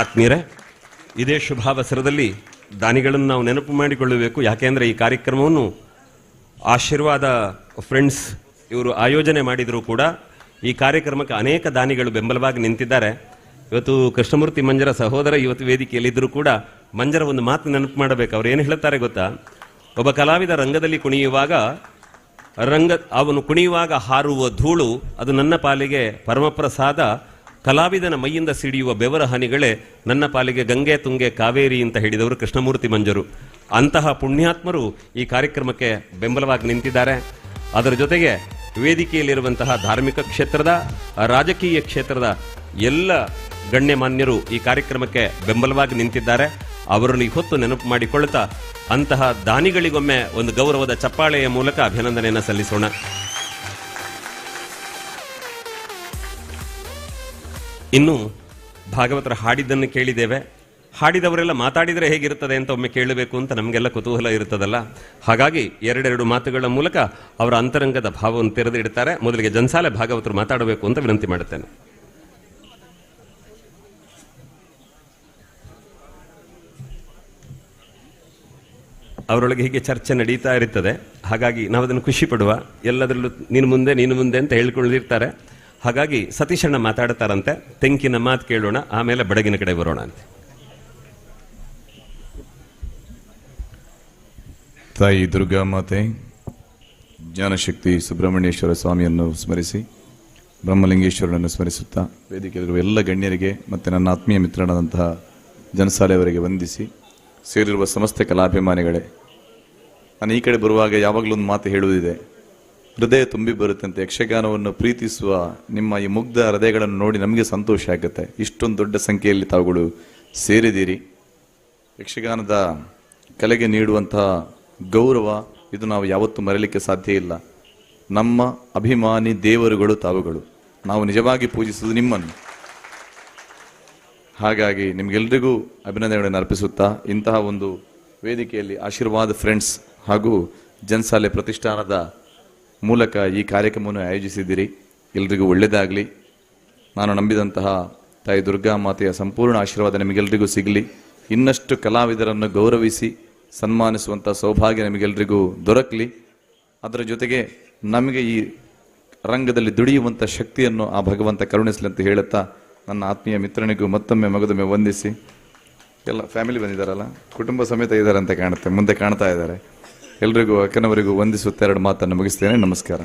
ಆತ್ಮೀಯರೇ, ಇದೇ ಶುಭಾವಸರದಲ್ಲಿ ದಾನಿಗಳನ್ನು ನಾವು ನೆನಪು ಮಾಡಿಕೊಳ್ಳಬೇಕು. ಯಾಕೆಂದರೆ ಈ ಕಾರ್ಯಕ್ರಮವನ್ನು ಆಶೀರ್ವಾದ ಫ್ರೆಂಡ್ಸ್ ಇವರು ಆಯೋಜನೆ ಮಾಡಿದರೂ ಕೂಡ ಈ ಕಾರ್ಯಕ್ರಮಕ್ಕೆ ಅನೇಕ ದಾನಿಗಳು ಬೆಂಬಲವಾಗಿ ನಿಂತಿದ್ದಾರೆ. ಇವತ್ತು ಕೃಷ್ಣಮೂರ್ತಿ ಮಂಜರ ಸಹೋದರ ಇವತ್ತು ವೇದಿಕೆಯಲ್ಲಿದ್ದರೂ ಕೂಡ ಮಂಜರ ಒಂದು ಮಾತು ನೆನಪು ಮಾಡಬೇಕು. ಅವ್ರು ಏನು ಹೇಳ್ತಾರೆ ಗೊತ್ತಾ? ಒಬ್ಬ ಕಲಾವಿದ ರಂಗದಲ್ಲಿ ಕುಣಿಯುವಾಗ, ರಂಗ, ಅವನು ಕುಣಿಯುವಾಗ ಹಾರುವ ಧೂಳು, ಅದು ನನ್ನ ಪಾಲಿಗೆ ಪರಮಪ್ರಸಾದ ಕಲಾವಿದನ ಮೈಯಿಂದ ಸಿಡಿಯುವ ಬೆವರ ಹನಿಗಳೇ ನನ್ನ ಪಾಲಿಗೆ ಗಂಗೆ ತುಂಗೆ ಕಾವೇರಿ ಅಂತ ಹೇಳಿದವರು ಕೃಷ್ಣಮೂರ್ತಿ ಮಂಜರು. ಅಂತಹ ಪುಣ್ಯಾತ್ಮರು ಈ ಕಾರ್ಯಕ್ರಮಕ್ಕೆ ಬೆಂಬಲವಾಗಿ ನಿಂತಿದ್ದಾರೆ. ಅದರ ಜೊತೆಗೆ ವೇದಿಕೆಯಲ್ಲಿರುವಂತಹ ಧಾರ್ಮಿಕ ಕ್ಷೇತ್ರದ, ರಾಜಕೀಯ ಕ್ಷೇತ್ರದ ಎಲ್ಲ ಗಣ್ಯಮಾನ್ಯರು ಈ ಕಾರ್ಯಕ್ರಮಕ್ಕೆ ಬೆಂಬಲವಾಗಿ ನಿಂತಿದ್ದಾರೆ. ಅವರನ್ನು ಹೊತ್ತು ನೆನಪು ಮಾಡಿಕೊಳ್ಳುತ್ತಾ ಅಂತಹ ದಾನಿಗಳಿಗೊಮ್ಮೆ ಒಂದು ಗೌರವದ ಚಪ್ಪಾಳೆಯ ಮೂಲಕ ಅಭಿನಂದನೆಯನ್ನು ಸಲ್ಲಿಸೋಣ. ಇನ್ನು ಭಾಗವತರ ಹಾಡಿದ್ದನ್ನು ಕೇಳಿದ್ದೇವೆ. ಹಾಡಿದವರೆಲ್ಲ ಮಾತಾಡಿದರೆ ಹೇಗಿರುತ್ತದೆ ಅಂತ ಒಮ್ಮೆ ಕೇಳಬೇಕು ಅಂತ ನಮಗೆಲ್ಲ ಕುತೂಹಲ ಇರುತ್ತದಲ್ಲ? ಹಾಗಾಗಿ ಎರಡೆರಡು ಮಾತುಗಳ ಮೂಲಕ ಅವರ ಅಂತರಂಗದ ಭಾವವನ್ನು ತೆರೆದಿಡ್ತಾರೆ. ಮೊದಲಿಗೆ ಜನ್ಸಾಲೆ ಭಾಗವತರು ಮಾತಾಡಬೇಕು ಅಂತ ವಿನಂತಿ ಮಾಡುತ್ತೇನೆ. ಅವರೊಳಗೆ ಹೀಗೆ ಚರ್ಚೆ ನಡೀತಾ ಇರುತ್ತದೆ. ಹಾಗಾಗಿ ನಾವು ಅದನ್ನು ಖುಷಿ ಪಡುವ ಎಲ್ಲದರಲ್ಲೂ ನೀನು ಮುಂದೆ ನೀನು ಮುಂದೆ ಅಂತ ಹೇಳ್ಕೊಂಡಿರ್ತಾರೆ ಹಾಗಾಗಿ ಸತೀಶಣ್ಣ ಮಾತಾಡ್ತಾರಂತೆ. ತೆಂಕಿನ ಮಾತು ಕೇಳೋಣ, ಆಮೇಲೆ ಬಡಗಿನ ಕಡೆ ಬರೋಣ ಅಂತ. ತಾಯಿ ದುರ್ಗಾ ಮಾತೆ, ಜ್ಞಾನಶಕ್ತಿ ಸುಬ್ರಹ್ಮಣ್ಯೇಶ್ವರ ಸ್ವಾಮಿಯನ್ನು ಸ್ಮರಿಸಿ, ಬ್ರಹ್ಮಲಿಂಗೇಶ್ವರನನ್ನು ಸ್ಮರಿಸುತ್ತಾ ವೇದಿಕೆಯಲ್ಲಿರುವ ಎಲ್ಲ ಗಣ್ಯರಿಗೆ ಮತ್ತು ನನ್ನ ಆತ್ಮೀಯ ಮಿತ್ರನಾದಂತಹ ಜನಸಾಲೆಯವರಿಗೆ ವಂದಿಸಿ, ಸೇರಿರುವ ಸಮಸ್ತ ಕಲಾಭಿಮಾನಿಗಳೇ, ನಾನು ಈ ಕಡೆ ಬರುವಾಗ ಯಾವಾಗಲೂ ಒಂದು ಮಾತು ಹೇಳುವುದಿದೆ. ಹೃದಯ ತುಂಬಿ ಬರುತ್ತಂತೆ, ಯಕ್ಷಗಾನವನ್ನು ಪ್ರೀತಿಸುವ ನಿಮ್ಮ ಈ ಮುಗ್ಧ ಹೃದಯಗಳನ್ನು ನೋಡಿ ನಮಗೆ ಸಂತೋಷ ಆಗುತ್ತೆ. ಇಷ್ಟೊಂದು ದೊಡ್ಡ ಸಂಖ್ಯೆಯಲ್ಲಿ ತಾವುಗಳು ಸೇರಿದ್ದೀರಿ. ಯಕ್ಷಗಾನದ ಕಲೆಗೆ ನೀಡುವಂತಹ ಗೌರವ, ಇದು ನಾವು ಯಾವತ್ತೂ ಮರೆಯಲಿಕ್ಕೆ ಸಾಧ್ಯ ಇಲ್ಲ. ನಮ್ಮ ಅಭಿಮಾನಿ ದೇವರುಗಳು ತಾವುಗಳು. ನಾವು ನಿಜವಾಗಿ ಪೂಜಿಸುವುದು ನಿಮ್ಮನ್ನು. ಹಾಗಾಗಿ ನಿಮಗೆಲ್ಲರಿಗೂ ಅಭಿನಂದನೆಗಳನ್ನು ಅರ್ಪಿಸುತ್ತಾ, ಇಂತಹ ಒಂದು ವೇದಿಕೆಯಲ್ಲಿ ಆಶೀರ್ವಾದ ಫ್ರೆಂಡ್ಸ್ ಹಾಗೂ ಜನಸಾಲೆ ಪ್ರತಿಷ್ಠಾನದ ಮೂಲಕ ಈ ಕಾರ್ಯಕ್ರಮವನ್ನು ಆಯೋಜಿಸಿದ್ದೀರಿ. ಎಲ್ರಿಗೂ ಒಳ್ಳೆಯದಾಗಲಿ ನಾನು ನಂಬಿದಂತಹ ತಾಯಿ ದುರ್ಗಾ ಮಾತೆಯ ಸಂಪೂರ್ಣ ಆಶೀರ್ವಾದ ನಿಮಗೆಲ್ರಿಗೂ ಸಿಗಲಿ. ಇನ್ನಷ್ಟು ಕಲಾವಿದರನ್ನು ಗೌರವಿಸಿ ಸನ್ಮಾನಿಸುವಂಥ ಸೌಭಾಗ್ಯ ನಿಮಗೆಲ್ರಿಗೂ ದೊರಕಲಿ. ಅದರ ಜೊತೆಗೆ ನಮಗೆ ಈ ರಂಗದಲ್ಲಿ ದುಡಿಯುವಂಥ ಶಕ್ತಿಯನ್ನು ಆ ಭಗವಂತ ಕರುಣಿಸಲಿ ಅಂತ ಹೇಳುತ್ತಾ ನನ್ನ ಆತ್ಮೀಯ ಮಿತ್ರನಿಗೂ ಮತ್ತೊಮ್ಮೆ ಮಗದೊಮ್ಮೆ ವಂದಿಸಿ. ಎಲ್ಲ ಫ್ಯಾಮಿಲಿ ಬಂದಿದ್ದಾರಲ್ಲ ಕುಟುಂಬ ಸಮೇತ ಇದ್ದಾರೆ ಅಂತ ಕಾಣುತ್ತೆ, ಮುಂದೆ ಕಾಣ್ತಾ ಇದ್ದಾರೆ. ಎಲ್ರಿಗೂ, ಅಕ್ಕನವರಿಗೂ ವಂದಿಸುತ್ತಾ ಎರಡು ಮಾತನ್ನು ಮುಗಿಸ್ತೇನೆ. ನಮಸ್ಕಾರ.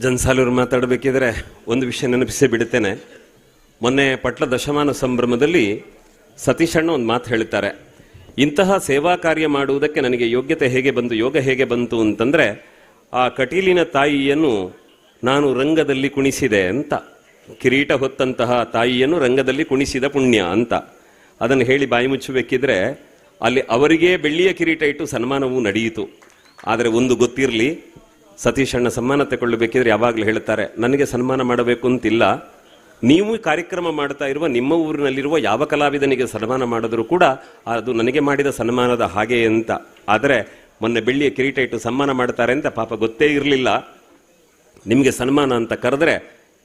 ಜನ್ಸಾಲೂರು ಮಾತಾಡಬೇಕಿದ್ರೆ ಒಂದು ವಿಷಯ ನೆನಪಿಸಿ ಬಿಡುತ್ತೇನೆ. ಮೊನ್ನೆ ಪಟ್ಲ ದಶಮಾನ ಸಂಭ್ರಮದಲ್ಲಿ ಸತೀಶಣ್ಣ ಒಂದು ಮಾತು ಹೇಳುತ್ತಾರೆ ಇಂತಹ ಸೇವಾ ಕಾರ್ಯ ಮಾಡುವುದಕ್ಕೆ ನನಗೆ ಯೋಗ್ಯತೆ ಹೇಗೆ ಬಂತು ಯೋಗ ಹೇಗೆ ಬಂತು ಅಂತಂದರೆ, ಆ ಕಟೀಲಿನ ತಾಯಿಯನ್ನು ನಾನು ರಂಗದಲ್ಲಿ ಕುಣಿಸಿದೆ ಅಂತ. ಕಿರೀಟ ಹೊತ್ತಂತಹ ತಾಯಿಯನ್ನು ರಂಗದಲ್ಲಿ ಕುಣಿಸಿದ ಪುಣ್ಯ ಅಂತ. ಅದನ್ನು ಹೇಳಿ ಬಾಯಿ ಮುಚ್ಚಬೇಕಿದ್ರೆ ಅಲ್ಲಿ ಅವರಿಗೆ ಬೆಳ್ಳಿಯ ಕಿರೀಟ ಇಟ್ಟು ಸನ್ಮಾನವೂ ನಡೆಯಿತು. ಆದರೆ ಒಂದು ಗೊತ್ತಿರಲಿ, ಸತೀಶ್ ಅಣ್ಣ ಸನ್ಮಾನ ತಗೊಳ್ಳಬೇಕಿದ್ರೆ ಯಾವಾಗಲೂ ಹೇಳ್ತಾರೆ ನನಗೆ ಸನ್ಮಾನ ಮಾಡಬೇಕು ಅಂತಿಲ್ಲ. ನೀವು ಕಾರ್ಯಕ್ರಮ ಮಾಡ್ತಾ ಇರುವ ನಿಮ್ಮ ಊರಿನಲ್ಲಿರುವ ಯಾವ ಕಲಾವಿದನಿಗೆ ಸನ್ಮಾನ ಮಾಡಿದ್ರು ಕೂಡ ಅದು ನನಗೆ ಮಾಡಿದ ಸನ್ಮಾನದ ಹಾಗೆ ಅಂತ. ಆದರೆ ಮೊನ್ನೆ ಬೆಳ್ಳಿಯ ಕಿರೀಟ ಇಟ್ಟು ಸನ್ಮಾನ ಮಾಡ್ತಾರೆ ಅಂತ ಪಾಪ ಗೊತ್ತೇ ಇರಲಿಲ್ಲ. ನಿಮಗೆ ಸನ್ಮಾನ ಅಂತ ಕರೆದ್ರೆ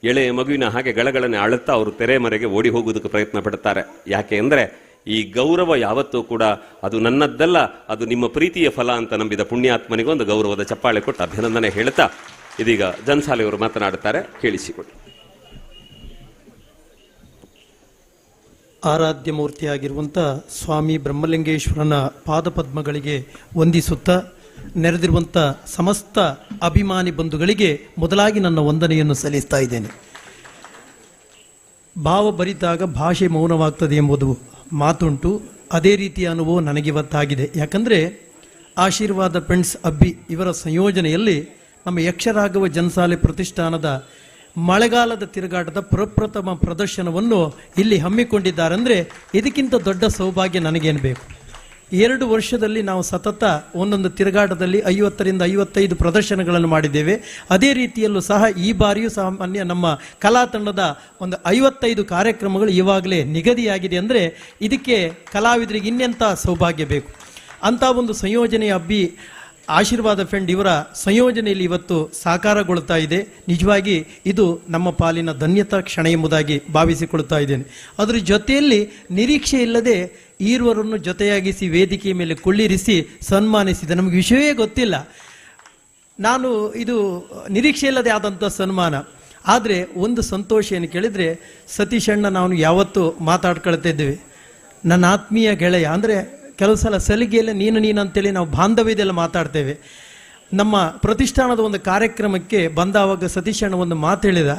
ಎಳೆಯ ಮಗುವಿನ ಹಾಗೆ ಗಳಗಳನ್ನೇ ಅಳುತ್ತಾ ಅವರು ತೆರೆಮರೆಗೆ ಓಡಿ ಹೋಗುವುದಕ್ಕೆ ಪ್ರಯತ್ನ ಪಡ್ತಾರೆ. ಯಾಕೆ ಅಂದರೆ ಈ ಗೌರವ ಯಾವತ್ತೂ ಕೂಡ ಅದು ನನ್ನದ್ದಲ್ಲ, ಅದು ನಿಮ್ಮ ಪ್ರೀತಿಯ ಫಲ ಅಂತ ನಂಬಿದ ಪುಣ್ಯಾತ್ಮನಿಗೆ ಒಂದು ಗೌರವದ ಚಪ್ಪಾಳೆ ಕೊಟ್ಟು ಅಭಿನಂದನೆ ಹೇಳ್ತಾ ಇದೀಗ ಜನ್ಸಾಲೆಯವರು ಮಾತನಾಡುತ್ತಾರೆ, ಕೇಳಿಸಿಕೊಳ್ಳಿ. ಆರಾಧ್ಯ ಮೂರ್ತಿಯಾಗಿರುವಂಥ ಸ್ವಾಮಿ ಬ್ರಹ್ಮಲಿಂಗೇಶ್ವರನ ಪಾದಪದ್ಮಗಳಿಗೆ ವಂದಿಸುತ್ತಾ ನೆರೆದಿರುವಂಥ ಸಮಸ್ತ ಅಭಿಮಾನಿ ಬಂಧುಗಳಿಗೆ ಮೊದಲಾಗಿ ನನ್ನ ವಂದನೆಯನ್ನು ಸಲ್ಲಿಸ್ತಾ ಇದ್ದೇನೆ. ಭಾವ ಬರಿತಾಗ ಭಾಷೆ ಮೌನವಾಗ್ತದೆ ಎಂಬುದು ಮಾತುಂಟು. ಅದೇ ರೀತಿಯ ಅನುಭವ ನನಗಿವತ್ತಾಗಿದೆ. ಯಾಕಂದರೆ ಆಶೀರ್ವಾದ ಫ್ರೆಂಡ್ಸ್ ಅಬ್ಬಿ ಇವರ ಸಂಯೋಜನೆಯಲ್ಲಿ ನಮ್ಮ ಯಕ್ಷರಾಘವ ಜನಸಾಲೆ ಪ್ರತಿಷ್ಠಾನದ ಮಳೆಗಾಲದ ತಿರುಗಾಟದ ಪ್ರಪ್ರಥಮ ಪ್ರದರ್ಶನವನ್ನು ಇಲ್ಲಿ ಹಮ್ಮಿಕೊಂಡಿದ್ದಾರೆ ಅಂದರೆ ಇದಕ್ಕಿಂತ ದೊಡ್ಡ ಸೌಭಾಗ್ಯ ನನಗೇನು ಬೇಕು ಎರಡು ವರ್ಷದಲ್ಲಿ ನಾವು ಸತತ ಒಂದೊಂದು ತಿರುಗಾಟದಲ್ಲಿ ಐವತ್ತರಿಂದ ಐವತ್ತೈದು ಪ್ರದರ್ಶನಗಳನ್ನು ಮಾಡಿದ್ದೇವೆ. ಅದೇ ರೀತಿಯಲ್ಲೂ ಸಹ ಈ ಬಾರಿಯೂ ಸಾಮಾನ್ಯ ನಮ್ಮ ಕಲಾ ತಂಡದ ಒಂದು ಐವತ್ತೈದು ಕಾರ್ಯಕ್ರಮಗಳು ಇವಾಗಲೇ ನಿಗದಿಯಾಗಿದೆ ಅಂದರೆ ಇದಕ್ಕೆ ಕಲಾವಿದರಿಗೆ ಇನ್ನೆಂಥ ಸೌಭಾಗ್ಯ ಬೇಕು. ಅಂಥ ಒಂದು ಸಂಯೋಜನೆಯ ಅಬ್ಬಿ ಆಶೀರ್ವಾದ ಫ್ರೆಂಡ್ ಇವರ ಸಂಯೋಜನೆಯಲ್ಲಿ ಇವತ್ತು ಸಾಕಾರಗೊಳ್ತಾ ಇದೆ. ನಿಜವಾಗಿ ಇದು ನಮ್ಮ ಪಾಲಿನ ಧನ್ಯತಾ ಕ್ಷಣ ಎಂಬುದಾಗಿ ಭಾವಿಸಿಕೊಳ್ತಾ ಇದ್ದೇನೆ. ಅದರ ಜೊತೆಯಲ್ಲಿ ನಿರೀಕ್ಷೆ ಇಲ್ಲದೆ ಈರ್ವರನ್ನು ಜೊತೆಯಾಗಿಸಿ ವೇದಿಕೆಯ ಮೇಲೆ ಕುಳ್ಳಿರಿಸಿ ಸನ್ಮಾನಿಸಿದೆ. ನಮಗೆ ವಿಷಯವೇ ಗೊತ್ತಿಲ್ಲ. ನಾನು ಇದು ನಿರೀಕ್ಷೆ ಇಲ್ಲದೆ ಆದಂಥ ಸನ್ಮಾನ. ಆದರೆ ಒಂದು ಸಂತೋಷ ಏನು ಕೇಳಿದರೆ, ಸತೀಶ್ ಅಣ್ಣ, ನಾನು ಯಾವತ್ತೂ ಮಾತಾಡ್ಕೊಳ್ತಾ ಇದ್ದೇವೆ. ನನ್ನ ಆತ್ಮೀಯ ಗೆಳೆಯ, ಅಂದರೆ ಕೆಲವು ಸಲ ಸಲಿಗೆಯಲ್ಲಿ ನೀನು ನೀನು ಅಂತೇಳಿ ನಾವು ಬಾಂಧವ್ಯದೆಲ್ಲ ಮಾತಾಡ್ತೇವೆ. ನಮ್ಮ ಪ್ರತಿಷ್ಠಾನದ ಒಂದು ಕಾರ್ಯಕ್ರಮಕ್ಕೆ ಬಂದಾವಾಗ ಸತೀಶ್ ಅಣ್ಣ ಒಂದು ಮಾತು ಹೇಳಿದ,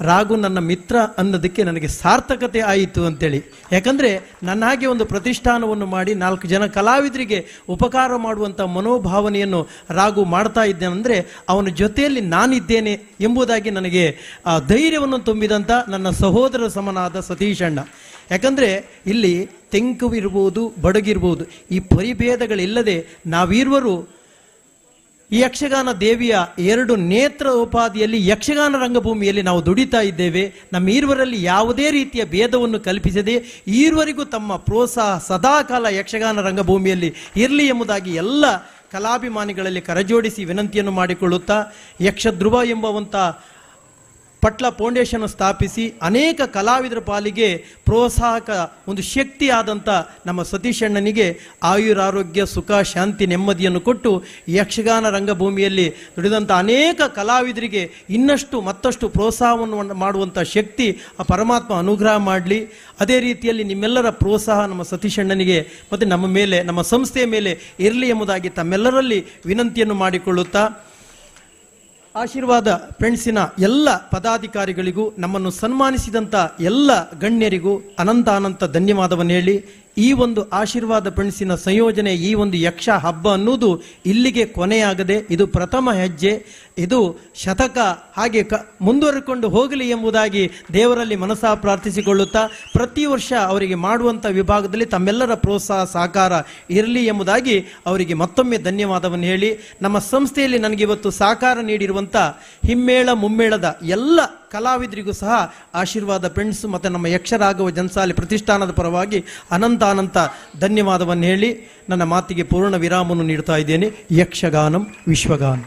ರಾಘು ನನ್ನ ಮಿತ್ರ ಅನ್ನೋದಕ್ಕೆ ನನಗೆ ಸಾರ್ಥಕತೆ ಆಯಿತು ಅಂತೇಳಿ. ಯಾಕಂದರೆ ನನ್ನ ಹಾಗೆ ಒಂದು ಪ್ರತಿಷ್ಠಾನವನ್ನು ಮಾಡಿ ನಾಲ್ಕು ಜನ ಕಲಾವಿದರಿಗೆ ಉಪಕಾರ ಮಾಡುವಂಥ ಮನೋಭಾವನೆಯನ್ನು ರಾಘು ಮಾಡ್ತಾ ಇದ್ದೇನೆ ಅಂದರೆ ಅವನ ಜೊತೆಯಲ್ಲಿ ನಾನಿದ್ದೇನೆ ಎಂಬುದಾಗಿ ನನಗೆ ಧೈರ್ಯವನ್ನು ತುಂಬಿದಂಥ ನನ್ನ ಸಹೋದರ ಸಮನಾದ ಸತೀಶ್ ಯಾಕಂದರೆ ಇಲ್ಲಿ ತೆಂಕುವಿರ್ಬೋದು ಬಡಗಿರ್ಬೋದು ಈ ಪರಿಭೇದಗಳಿಲ್ಲದೆ ನಾವಿರುವರು ಈ ಯಕ್ಷಗಾನ ದೇವಿಯ ಎರಡು ನೇತ್ರ ಉಪಾಧಿಯಲ್ಲಿ ಯಕ್ಷಗಾನ ರಂಗಭೂಮಿಯಲ್ಲಿ ನಾವು ದುಡಿತಾ ಇದ್ದೇವೆ. ನಮ್ಮ ಈರ್ವರಲ್ಲಿ ಯಾವುದೇ ರೀತಿಯ ಭೇದವನ್ನು ಕಲ್ಪಿಸದೆ ಈರ್ವರಿಗೂ ತಮ್ಮ ಪ್ರೋತ್ಸಾಹ ಸದಾಕಾಲ ಯಕ್ಷಗಾನ ರಂಗಭೂಮಿಯಲ್ಲಿ ಇರಲಿ ಎಂಬುದಾಗಿ ಎಲ್ಲ ಕಲಾಭಿಮಾನಿಗಳಲ್ಲಿ ಕರಜೋಡಿಸಿ ವಿನಂತಿಯನ್ನು ಮಾಡಿಕೊಳ್ಳುತ್ತಾ, ಯಕ್ಷಧ್ರುವ ಎಂಬುವಂಥ ಪಟ್ಲ ಫೌಂಡೇಶನ್ ಸ್ಥಾಪಿಸಿ ಅನೇಕ ಕಲಾವಿದರ ಪಾಲಿಗೆ ಪ್ರೋತ್ಸಾಹಕ ಒಂದು ಶಕ್ತಿ ನಮ್ಮ ಸತೀಶಣ್ಣನಿಗೆ ಆಯುರಾರೋಗ್ಯ, ಸುಖ, ಶಾಂತಿ, ನೆಮ್ಮದಿಯನ್ನು ಕೊಟ್ಟು ಯಕ್ಷಗಾನ ರಂಗಭೂಮಿಯಲ್ಲಿ ದುಡಿದಂಥ ಅನೇಕ ಕಲಾವಿದರಿಗೆ ಇನ್ನಷ್ಟು ಮತ್ತಷ್ಟು ಪ್ರೋತ್ಸಾಹವನ್ನು ಮಾಡುವಂಥ ಶಕ್ತಿ ಆ ಪರಮಾತ್ಮ ಅನುಗ್ರಹ ಮಾಡಲಿ. ಅದೇ ರೀತಿಯಲ್ಲಿ ನಿಮ್ಮೆಲ್ಲರ ಪ್ರೋತ್ಸಾಹ ನಮ್ಮ ಸತೀಶಣ್ಣನಿಗೆ ಮತ್ತು ನಮ್ಮ ಮೇಲೆ, ನಮ್ಮ ಸಂಸ್ಥೆಯ ಮೇಲೆ ಇರಲಿ ಎಂಬುದಾಗಿ ತಮ್ಮೆಲ್ಲರಲ್ಲಿ ವಿನಂತಿಯನ್ನು ಮಾಡಿಕೊಳ್ಳುತ್ತಾ ಆಶೀರ್ವಾದ ಫ್ರೆಂಡ್ಸಿನ ಎಲ್ಲ ಪದಾಧಿಕಾರಿಗಳಿಗೂ ನಮ್ಮನ್ನು ಸನ್ಮಾನಿಸಿದಂಥ ಎಲ್ಲ ಗಣ್ಯರಿಗೂ ಅನಂತ ಅನಂತ ಧನ್ಯವಾದವನ್ನು ಹೇಳಿ ಈ ಒಂದು ಆಶೀರ್ವಾದ ಫ್ರೆಂಡ್ಸಿನ ಸಂಯೋಜನೆ, ಈ ಒಂದು ಯಕ್ಷ ಹಬ್ಬ ಅನ್ನುವುದು ಇಲ್ಲಿಗೆ ಕೊನೆಯಾಗದೆ, ಇದು ಪ್ರಥಮ ಹೆಜ್ಜೆ, ಇದು ಶತಕ ಹಾಗೆ ಕ ಮುಂದುವರಿಕೊಂಡು ಹೋಗಲಿ ಎಂಬುದಾಗಿ ದೇವರಲ್ಲಿ ಮನಸ್ಸಾ ಪ್ರಾರ್ಥಿಸಿಕೊಳ್ಳುತ್ತಾ, ಪ್ರತಿ ವರ್ಷ ಅವರಿಗೆ ಮಾಡುವಂಥ ವಿಭಾಗದಲ್ಲಿ ತಮ್ಮೆಲ್ಲರ ಪ್ರೋತ್ಸಾಹ, ಸಹಕಾರ ಇರಲಿ ಎಂಬುದಾಗಿ ಅವರಿಗೆ ಮತ್ತೊಮ್ಮೆ ಧನ್ಯವಾದವನ್ನು ಹೇಳಿ, ನಮ್ಮ ಸಂಸ್ಥೆಯಲ್ಲಿ ನನಗೆ ಇವತ್ತು ಸಹಕಾರ ನೀಡಿರುವಂಥ ಹಿಮ್ಮೇಳ, ಮುಮ್ಮೇಳದ ಎಲ್ಲ ಕಲಾವಿದರಿಗೂ ಸಹ ಆಶೀರ್ವಾದ ಫ್ರೆಂಡ್ಸ್ ಮತ್ತು ನಮ್ಮ ಯಕ್ಷರಾಘವ ಜನಸಾಲೆ ಪ್ರತಿಷ್ಠಾನದ ಪರವಾಗಿ ಅನಂತ ಅನಂತ ಧನ್ಯವಾದವನ್ನು ಹೇಳಿ ನನ್ನ ಮಾತಿಗೆ ಪೂರ್ಣ ವಿರಾಮವನ್ನು ನೀಡ್ತಾ ಇದ್ದೇನೆ. ಯಕ್ಷಗಾನಂ, ವಿಶ್ವಗಾನ.